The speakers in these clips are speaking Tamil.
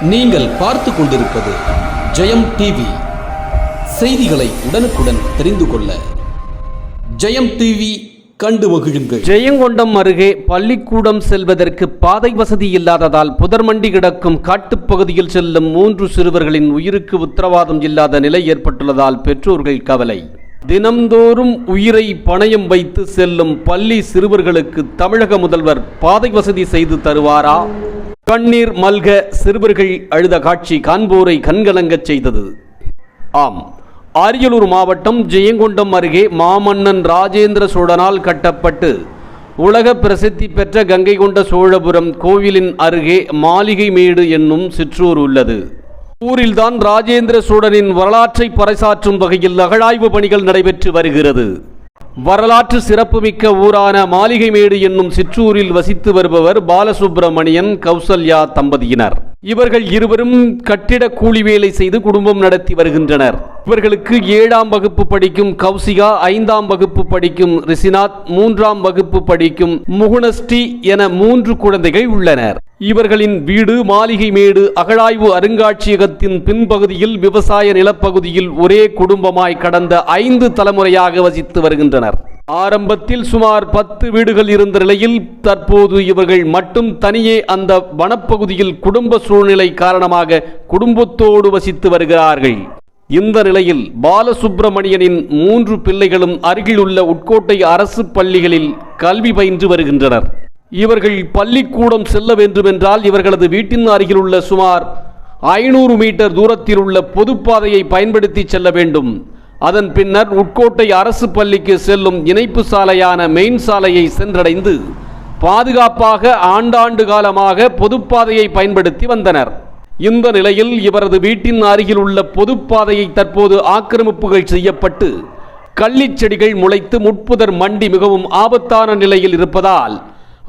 நீங்கள் பார்த்து கொண்டிருப்பது ஜெயம் டிவி. செய்திகளை உடனுக்குடன் தெரிந்து கொள்ள ஜெயம் டிவி கண்டு மகிழுங்கள். ஜெயங்கொண்டம் அருகே பள்ளிக்கூடம் செல்வதற்கு பாதை வசதி இல்லாததால் புதர்மண்டி கிடக்கும் காட்டுப்பகுதியில் செல்லும் மூன்று சிறுவர்களின் உயிருக்கு உத்தரவாதம் இல்லாத நிலை ஏற்பட்டுள்ளதால் பெற்றோர்கள் கவலை. தினம்தோறும் உயிரை பணயம் வைத்து செல்லும் பள்ளி சிறுவர்களுக்கு தமிழக முதல்வர் பாதை வசதி செய்து தருவாரா? கண்ணீர் மல்க சிறுவர்கள் அழுத காட்சி காண்போரை கண்கலங்கச் செய்தது. ஆம். அரியலூர் மாவட்டம் ஜெயங்கொண்டம் அருகே மாமன்னன் ராஜேந்திர சோழனால் கட்டப்பட்டு உலக பிரசித்தி பெற்ற கங்கை கொண்ட சோழபுரம் கோவிலின் அருகே மாளிகை மேடு என்னும் சிற்றூர் உள்ளது. ஊரில்தான் ராஜேந்திர சோழனின் வரலாற்றை பறைசாற்றும் வகையில் அகழாய்வு பணிகள் நடைபெற்று வருகிறது. வரலாற்று சிறப்புமிக்க ஊரான மாளிகைமேடு என்னும் சிற்றூரில் வசித்து வருபவர் பாலசுப்பிரமணியன் கௌசல்யா தம்பதியினர். இவர்கள் இருவரும் கட்டிட கூலி வேலை செய்து குடும்பம் நடத்தி வருகின்றனர். இவர்களுக்கு ஏழாம் வகுப்பு படிக்கும் கௌசிகா ஐந்தாம் வகுப்பு படிக்கும் ரிசினாத் மூன்றாம் வகுப்பு படிக்கும் முகுணஸ்ரீ என மூன்று குழந்தைகள் உள்ளனர். இவர்களின் வீடு மாளிகை மேடு அகழாய்வு அருங்காட்சியகத்தின் பின்பகுதியில் விவசாய நிலப்பகுதியில் ஒரே குடும்பமாய் கடந்த ஐந்து தலைமுறையாக வசித்து வருகின்றனர். ஆரம்பத்தில் சுமார் பத்து வீடுகள் இருந்த நிலையில் தற்போது இவர்கள் மட்டும் தனியே அந்த வனப்பகுதியில் குடும்ப சூழ்நிலை காரணமாக குடும்பத்தோடு வசித்து வருகிறார்கள். இந்த நிலையில் பாலசுப்பிரமணியனின் மூன்று பிள்ளைகளும் அருகிலுள்ள உட்கோட்டை அரசு பள்ளிகளில் கல்வி பயின்று வருகின்றனர். இவர்கள் பள்ளிக்கூடம் செல்ல வேண்டுமென்றால் இவர்களது வீட்டின் அருகிலுள்ள சுமார் ஐநூறு மீட்டர் தூரத்தில் உள்ள பொதுப்பாதையை பயன்படுத்தி செல்ல வேண்டும். அதன் பின்னர் உட்கோட்டை அரசு பள்ளிக்கு செல்லும் இணைப்பு சாலையான மெயின் சாலையை சென்றடைந்து பாதுகாப்பாக ஆண்டாண்டு காலமாக பொதுப்பாதையை பயன்படுத்தி வந்தனர். இந்த நிலையில் இவரது வீட்டின் அருகில் உள்ள பொதுப்பாதையை தற்போது ஆக்கிரமிப்புகள் செய்யப்பட்டு கள்ளிச் செடிகள் முளைத்து முட்புதர் மண்டி மிகவும் ஆபத்தான நிலையில் இருப்பதால்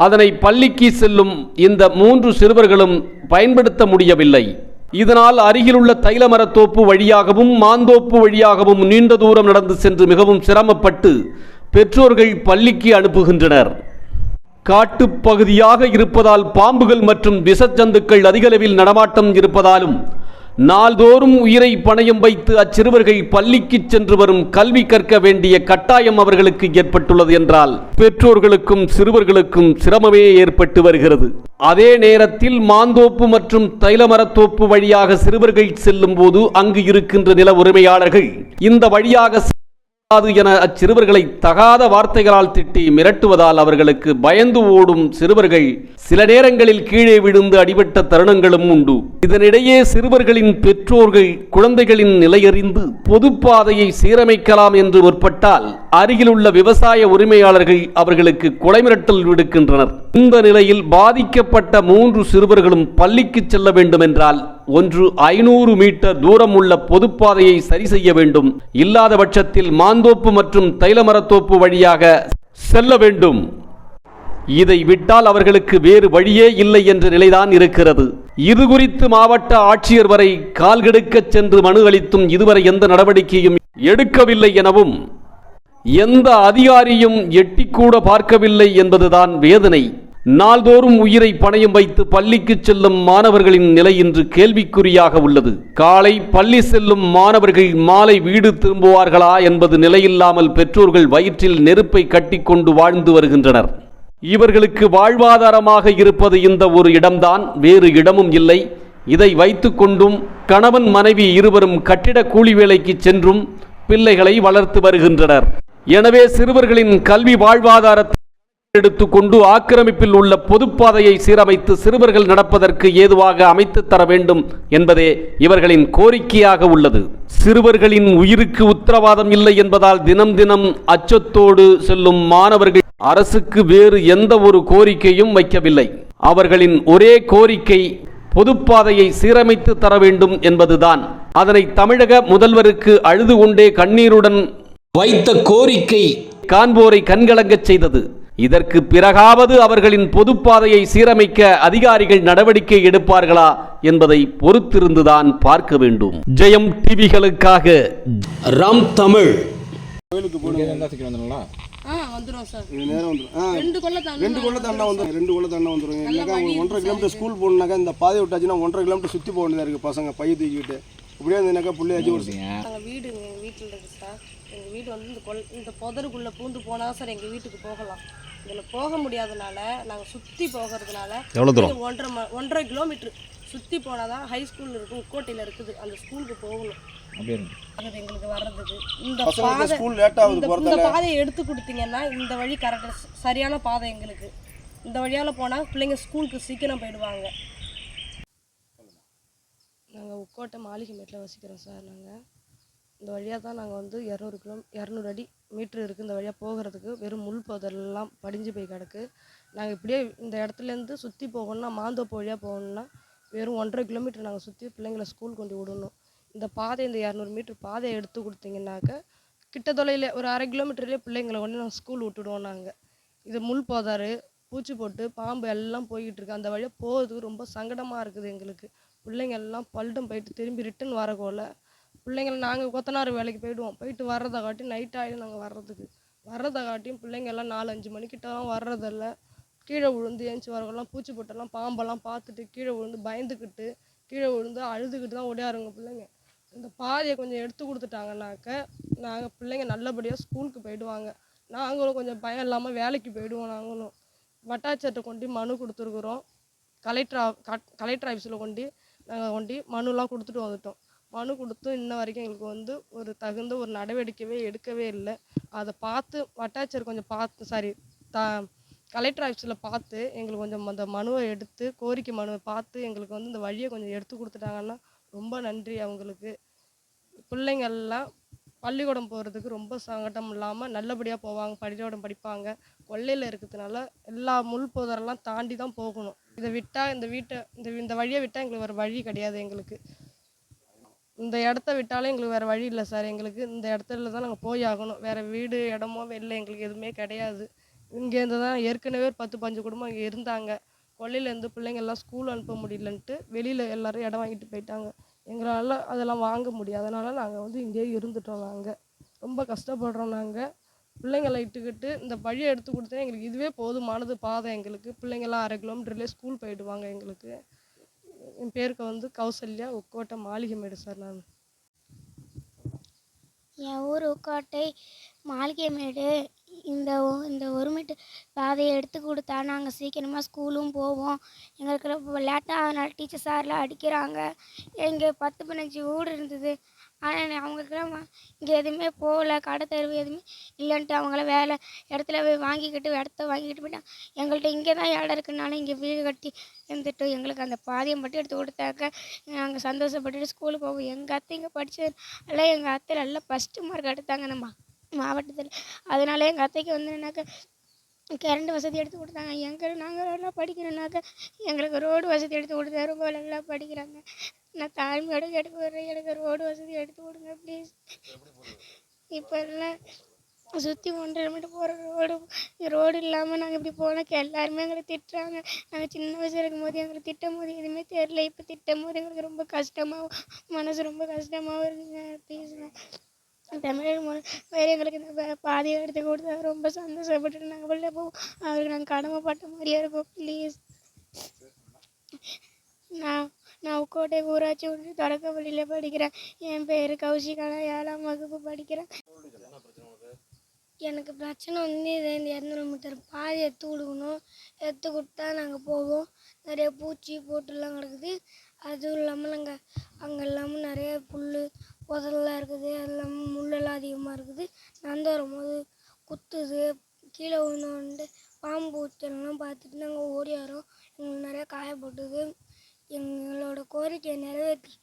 அதனை பள்ளிக்கு செல்லும் இந்த மூன்று சிறுவர்களும் பயன்படுத்த முடியவில்லை. இதனால் அருகிலுள்ள தைலமரத்தோப்பு வழியாகவும் மாந்தோப்பு வழியாகவும் நீண்ட தூரம் நடந்து சென்று மிகவும் சிரமப்பட்டு பெற்றோர்கள் பள்ளிக்கு அனுப்புகின்றனர். காட்டுப்பகுதியாக இருப்பதால் பாம்புகள் மற்றும் விஷச்சந்துக்கள் அதிகளவில் நடமாட்டம் இருப்பதாலும் நாள்தோறும் உயிரை பணயம் வைத்து அச்சிறுவர்கள் பள்ளிக்கு சென்று வரும் கல்வி கற்க வேண்டிய கட்டாயம் அவர்களுக்கு ஏற்பட்டுள்ளது என்றால் பெற்றோர்களுக்கும் சிறுவர்களுக்கும் சிரமமே ஏற்பட்டு வருகிறது. அதே நேரத்தில் மாந்தோப்பு மற்றும் தைலமரத்தோப்பு வழியாக சிறுவர்கள் செல்லும் போது அங்கு இருக்கின்ற நில உரிமையாளர்கள் இந்த வழியாக கூடாது என அச்சிறுவர்களை தகாத வார்த்தைகளால் திட்டி மிரட்டுவதால் அவர்களுக்கு பயந்து ஓடும் சிறுவர்கள் சில நேரங்களில் கீழே விழுந்து அடிபட்ட தருணங்களும் உண்டு. இதனிடையே சிறுவர்களின் பெற்றோர்கள் குழந்தைகளின் நிலையறிந்து பொதுப்பாதையை சீரமைக்கலாம் என்று முற்பட்டால் அருகிலுள்ள விவசாய உரிமையாளர்கள் அவர்களுக்கு கொலை மிரட்டல் விடுக்கின்றனர். இந்த நிலையில் பாதிக்கப்பட்ட மூன்று சிறுவர்களும் பள்ளிக்கு செல்ல வேண்டும் என்றால் ஒன்று ஐநூறு மீட்டர் தூரம் உள்ள பொதுப்பாதையை சரி செய்ய வேண்டும். இல்லாத பட்சத்தில் மாந்தோப்பு மற்றும் தைலமரத்தோப்பு வழியாக செல்ல வேண்டும். இதை விட்டால் அவர்களுக்கு வேறு வழியே இல்லை என்ற நிலைதான் இருக்கிறது. இது குறித்து மாவட்ட ஆட்சியர் வரை கால்கெடுக்கச் சென்று மனு அளித்தும் இதுவரை எந்த நடவடிக்கையும் எடுக்கவில்லை எனவும் எந்த அதிகாரியும் எட்டிக்கூட பார்க்கவில்லை என்பதுதான் வேதனை. நாள்தோறும் உயிரை பணயம் வைத்து பள்ளிக்கு செல்லும் மாணவர்களின் நிலை இன்று கேள்விக்குறியாக உள்ளது. காலை பள்ளி செல்லும் மாணவர்கள் மாலை வீடு திரும்புவார்களா என்பது நிலையில்லாமல் பெற்றோர்கள் வயிற்றில் நெருப்பை கட்டிக்கொண்டு வாழ்ந்து வருகின்றனர். இவர்களுக்கு வாழ்வாதாரமாக இருப்பது இந்த ஒரு இடம்தான் வேறு இடமும் இல்லை. இதை வைத்துக்கொண்டும் கணவன் மனைவி இருவரும் கட்டிட கூலி வேலைக்கு சென்றும் பிள்ளைகளை வளர்த்து வருகின்றனர். எனவே சிறுவர்களின் கல்வி வாழ்வாதாரத்தை எடுத்துக்கொண்டு ஆக்கிரமிப்பில் உள்ள பொதுப்பாதையை சீரமைத்து சிறுவர்கள் நடப்பதற்கு ஏதுவாக அமைத்து தர வேண்டும் என்பதே இவர்களின் கோரிக்கையாக உள்ளது. சிறுவர்களின் உயிருக்கு உத்தரவாதம் இல்லை என்பதால் தினம் தினம் அச்சத்தோடு செல்லும் மாணவர்கள் அரசுக்கு வேறு எந்த ஒரு கோரிக்கையும் வைக்கவில்லை. அவர்களின் ஒரே கோரிக்கை பொதுப்பாதையை சீரமைத்து தர வேண்டும் என்பதுதான். அதனை தமிழக முதல்வருக்கு அழுது கொண்டே கண்ணீருடன் வைத்த கோரிக்கை. காண்போரை கண்கலங்கச் செய்தது. இதற்கு பிறகாவது அவர்களின் பொதுப்பாதையை சீரமைக்க அதிகாரிகள் நடவடிக்கை எடுப்பார்களா என்பதை பொறுத்திருந்துதான் பார்க்க வேண்டும். ஜெயம் டிவிகளுக்காக. ராம் தமிழ். கோயிலுக்கு ரெண்டு கொள்ள தாண்டா வந்துடும் ரெண்டு கொள்ள தாண்டா வந்துடும் ஒன்றரை கிலோமீட்டர் ஸ்கூல் போகணுனாக்கா இந்த பாதை விட்டாச்சுன்னா ஒன்றரை கிலோமீட்டர் சுற்றி போக வேண்டியதாக இருக்குது பசங்க பைய தூக்கிட்டு இப்படியே இருந்ததுனாக்கா பிள்ளையாச்சும் வீடு வீட்டில் இருக்குது சார். எங்கள் வீடு வந்து இந்த கொல் இந்த புதருக்குள்ளே பூந்து போனால் சார் எங்கள் வீட்டுக்கு போகலாம். இதில் போக முடியாதனால நாங்கள் சுற்றி போகிறதுனால எவ்வளோ தூரம்? ஒன்றரை ம ஒன்றரை கிலோமீட்ரு சுற்றி போனால் தான் ஹை ஸ்கூல் இருக்கும் உட்கோட்டையில் இருக்குது. அந்த ஸ்கூலுக்கு போகணும். அப்படியே இருங்க. அது எங்களுக்கு வர்றதுக்கு. இந்த பாதை ஸ்கூல் லேட் ஆகுது இந்த பாதையை எடுத்து கொடுத்தீங்கன்னா இந்த வழி கரெக்டாக சரியான பாதை எங்களுக்கு. இந்த வழியால் போனால் பிள்ளைங்க ஸ்கூலுக்கு சீக்கிரம் போயிடுவாங்க. நாங்கள் உக்கோட்டை மாளிகைமேட்டில் வசிக்கிறோம் சார் நாங்கள் இந்த வழியாக தான் நாங்கள் வந்து இரநூறு கிலோ இரநூறு அடி மீட்ரு இருக்குது இந்த வழியாக போகிறதுக்கு. வெறும் முள் புதரெல்லாம் படிஞ்சு போய் கிடக்கு. நாங்கள் இப்படியே இந்த இடத்துலேருந்து சுற்றி போகணுன்னா மாந்தோப்பு வழியாக போகணுன்னா வெறும் ஒன்றரை கிலோமீட்டர் நாங்கள் சுற்றி பிள்ளைங்களை ஸ்கூல் கொண்டு விடணும். இந்த பாதை இந்த இரநூறு மீட்ரு பாதையை எடுத்து கொடுத்தீங்கன்னாக்க கிட்ட தொலைல ஒரு அரை கிலோமீட்டர்லேயே பிள்ளைங்களை கொண்டு நாங்கள் ஸ்கூல் விட்டுடுவோம் நாங்கள் இது முள் போதாரு பூச்சி போட்டு பாம்பு எல்லாம் போய்கிட்டு இருக்கு. அந்த வழியாக போகிறதுக்கு ரொம்ப சங்கடமாக இருக்குது எங்களுக்கு. பிள்ளைங்க எல்லாம் பல்டம் போயிட்டு திரும்பி ரிட்டன் வரக்கோல பிள்ளைங்கள நாங்கள் கொத்தனார் வேலைக்கு போயிடுவோம். போயிட்டு வர்றதை காட்டி நைட் ஆகிடும் நாங்கள் வர்றதுக்கு. வர்றதை காட்டியும் பிள்ளைங்க எல்லாம் நாலு அஞ்சு மணிக்கிட்டலாம் வர்றதில்ல. கீழே விழுந்து ஏஞ்சி வரவெல்லாம் பூச்சி போட்டெல்லாம் பாம்பெல்லாம் பார்த்துட்டு கீழே விழுந்து பயந்துக்கிட்டு கீழே விழுந்து அழுதுகிட்டு தான் ஓடியாருங்க பிள்ளைங்க. இந்த பாதையை கொஞ்சம் எடுத்து கொடுத்துட்டாங்கனாக்க நாங்கள் பிள்ளைங்க நல்லபடியாக ஸ்கூலுக்கு போயிடுவாங்க. நாங்களும் கொஞ்சம் பயம் இல்லாமல் வேலைக்கு போயிடுவோம் நாங்களும். வட்டாட்சியர்கிட்ட கொண்டு மனு கொடுத்துருக்குறோம். கலெக்டர் கட்- கலெக்டர் ஆஃபீஸில் கொண்டு நாங்கள் கொண்டு மனுலாம் கொடுத்துட்டு வந்துட்டோம். மனு கொடுத்தும் இன்ன வரைக்கும் எங்களுக்கு வந்து ஒரு தகுந்த ஒரு நடவடிக்கையே எடுக்கவே இல்லை. அதை பார்த்து வட்டாட்சியர் கொஞ்சம் பார்த்து சாரி த கலெக்டர் ஆஃபீஸில் பார்த்து எங்களுக்கு கொஞ்சம் அந்த மனுவை எடுத்து கோரிக்கை மனுவை பார்த்து எங்களுக்கு வந்து இந்த வழியை கொஞ்சம் எடுத்து கொடுத்துட்டாங்கன்னா ரொம்ப நன்றி அவங்களுக்கு. பிள்ளைங்கள்லாம் பள்ளிக்கூடம் போகிறதுக்கு ரொம்ப சங்கடம் இல்லாமல் நல்லபடியாக போவாங்க பள்ளிக்கூடம் படிப்பாங்க. கொல்லையில் இருக்கிறதுனால எல்லா முள் புதரெல்லாம் தாண்டி தான் போகணும். இதை விட்டால் இந்த வீட்டை இந்த இந்த வழியை விட்டால் எங்களுக்கு ஒரு வழி கிடையாது எங்களுக்கு. இந்த இடத்த விட்டாலும் எங்களுக்கு வேறு வழி இல்லை சார். எங்களுக்கு இந்த இடத்துல தான் நாங்கள் போய் ஆகணும். வேறு வீடு இடமோ வெளில எங்களுக்கு எதுவுமே கிடையாது. இங்கேருந்து தான் ஏற்கனவே ஒரு பத்து பஞ்சு குடும்பம் இங்கே இருந்தாங்க. கொல்லையிலேருந்து பிள்ளைங்கள்லாம் ஸ்கூல் அனுப்ப முடியலன்ட்டு வெளியில் எல்லோரும் இடம் வாங்கிட்டு போயிட்டாங்க. எங்களால் அதெல்லாம் வாங்க முடியாது. அதனால் நாங்கள் வந்து இங்கேயே இருந்துட்டோம் நாங்கள் ரொம்ப கஷ்டப்படுறோம் நாங்கள் பிள்ளைங்களை இட்டுக்கிட்டு இந்த வழியை எடுத்து கொடுத்தா எங்களுக்கு இதுவே போதுமானது பாதை எங்களுக்கு. பிள்ளைங்கள்லாம் அரை கிலோமீட்டர்லேயே ஸ்கூல் போயிடுவாங்க எங்களுக்கு. என் பேருக்கு வந்து கௌசல்யா உக்கோட்டை மாளிகை மேடு சார் நான். என் ஊர் உக்கோட்டை மாளிகை மேடு. இந்த இந்த ஒரு மீட்டு பாதையை எடுத்து கொடுத்தா நாங்கள் சீக்கிரமாக ஸ்கூலும் போவோம். எங்களுக்கு ரொம்ப லேட்டாக அதனால் டீச்சர் சார்லாம் அடிக்கிறாங்க. எங்கள் பத்து பதினஞ்சு வீடு இருந்தது. ஆனால் அவங்களுக்குலாம் இங்கே எதுவுமே போகல கடை தெருவு எதுவுமே இல்லைன்ட்டு அவங்கள வேலை இடத்துல போய் வாங்கிக்கிட்டு இடத்த வாங்கிக்கிட்டு போயிட்டாங்க எங்கள்கிட்ட இங்கே தான் இடம் இருக்குனால இங்கே வீடு கட்டி இருந்துட்டு எங்களுக்கு அந்த பாதியை மட்டும் எடுத்து கொடுத்தாக்க நாங்கள் சந்தோஷப்பட்டுட்டு ஸ்கூலுக்கு போவோம். எங்கள் அத்தை இங்கே படித்தது எல்லாம் எங்கள் அத்தை நல்லா ஃபஸ்ட்டு மார்க் எடுத்தாங்க நம்ம மாவட்டத்தில். அதனால எங்கள் அத்தைக்கு வந்து என்னக்கா கரண்ட் வசதி எடுத்து கொடுத்தாங்க. எங்கள் நாங்கள் நல்லா படிக்கணும்னாக்க எங்களுக்கு ரோடு வசதி எடுத்து கொடுத்தா ரொம்ப நல்லா படிக்கிறாங்க. நான் தாழ்மையோட கேட்டு போடுறேன் எனக்கு ரோடு வசதி எடுத்து கொடுங்க ப்ளீஸ் இப்போ எல்லாம் சுற்றி ஒன்றரை மீட்டர் போகிற ரோடு ரோடு இல்லாமல் நாங்கள் இப்படி போனாக்க எல்லாருமே எங்களை திட்டுறாங்க. நாங்கள் சின்ன வயசு இருக்கும்போது எங்களை திட்டும் போது எதுவுமே தெரில இப்போ திட்டும் போது எங்களுக்கு ரொம்ப கஷ்டமாகவும் மனசு ரொம்ப கஷ்டமாகவும் இருக்குங்க ப்ளீஸுங்க தமிழ் மொழி வேறு எங்களுக்கு இந்த பாதையை எடுத்து கொடுத்தா ரொம்ப சந்தோஷப்பட்டுட்டு நாங்கள் வெளில போவோம் அவருக்கு நாங்கள் கடமைப்பட்ட மாதிரியே இருக்கோம் ப்ளீஸ் நான் நான் உக்கோட்டை ஊராட்சி ஒன்று தொடக்க பள்ளியில் படிக்கிறேன். என் பேர் கௌஷிகா நான் ஏழாம் வகுப்பு படிக்கிறேன். எனக்கு பிரச்சனை வந்து இது இந்த இரநூறு மீட்டர் பாதி எடுத்து கொடுக்கணும். எடுத்து கொடுத்தா நாங்கள் போவோம். நிறைய பூச்சி போட்டுலாம் கிடக்குது. அதுவும் இல்லாமல் நாங்கள் அங்கே இல்லாமல் நிறைய புல் புதரெல்லாம் இருக்குது. அது இல்லாமல் முள்ளெல்லாம் அதிகமாக இருக்குது. நடந்து வரும்போது குத்துது. கீழே விழுந்தோன்ட்டு பாம்பு பூச்செல்லாம் பார்த்துட்டு நாங்கள் ஓடி வரோம். எங்களுக்கு நிறையா காயப்பட்டுது. எங்களோட கோரிக்கையை நிறைவேற்றி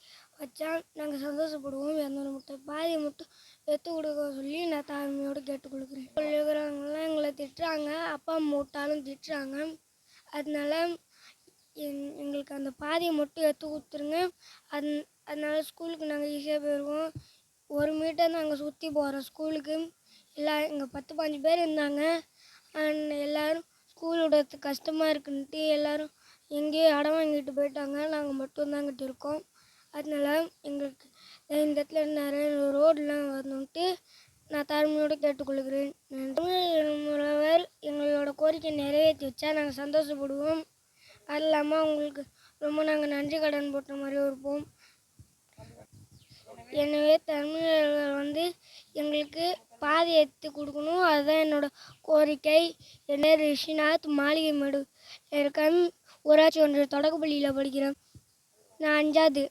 வச்சா நாங்கள் சந்தோஷப்படுவோம். இரநூறு முட்டை பாதியை மட்டும் எடுத்து கொடுக்க சொல்லி நான் தாழ்மையோடு கேட்டுக்கொள்கிறேன். இருக்கிறவங்களாம் எங்களை திட்டுறாங்க. அப்பா மூட்டாலும் திட்டுறாங்க. அதனால எங் எங்களுக்கு அந்த பாதியை மட்டும் எடுத்து கொடுத்துருங்க. அந் அதனால ஸ்கூலுக்கு நாங்கள் ஈஸியாக போயிடுவோம் ஒரு மீட்டர் நாங்கள் சுற்றி போகிறோம் ஸ்கூலுக்கு. எல்லா எங்கள் பத்து பாஞ்சு பேர் இருந்தாங்க. அண்ட் எல்லோரும் ஸ்கூல் விடுறதுக்கு கஷ்டமாக இருக்குன்ட்டு எல்லோரும் எங்கேயோ இடம் வாங்கிட்டு போயிட்டாங்க. நாங்கள் மட்டும்தான் இங்கிட்டு இருக்கோம். அதனால எங்களுக்கு இந்த இடத்துல நிறைய ரோடெலாம் வரணுன்ட்டு நான் தாழ்மையோடு கேட்டுக்கொள்கிறேன். தமிழ் முதல்வர் எங்களோட கோரிக்கை நிறைவேற்றி வச்சா நாங்கள் சந்தோஷப்படுவோம். அது இல்லாமல் அவங்களுக்கு ரொம்ப நாங்கள் நன்றி கடன் போட்ட மாதிரி இருப்போம். எனவே தமிழர்கள் வந்து எங்களுக்கு பாதை எடுத்து கொடுக்கணும். அதுதான் என்னோட கோரிக்கை. என் ரிஷிநாத் மாளிகை மடு. இருக்கேன் ஊராட்சி ஒன்று தொடக்கப்பள்ளியில் படிக்கிறேன். நான் அஞ்சாவது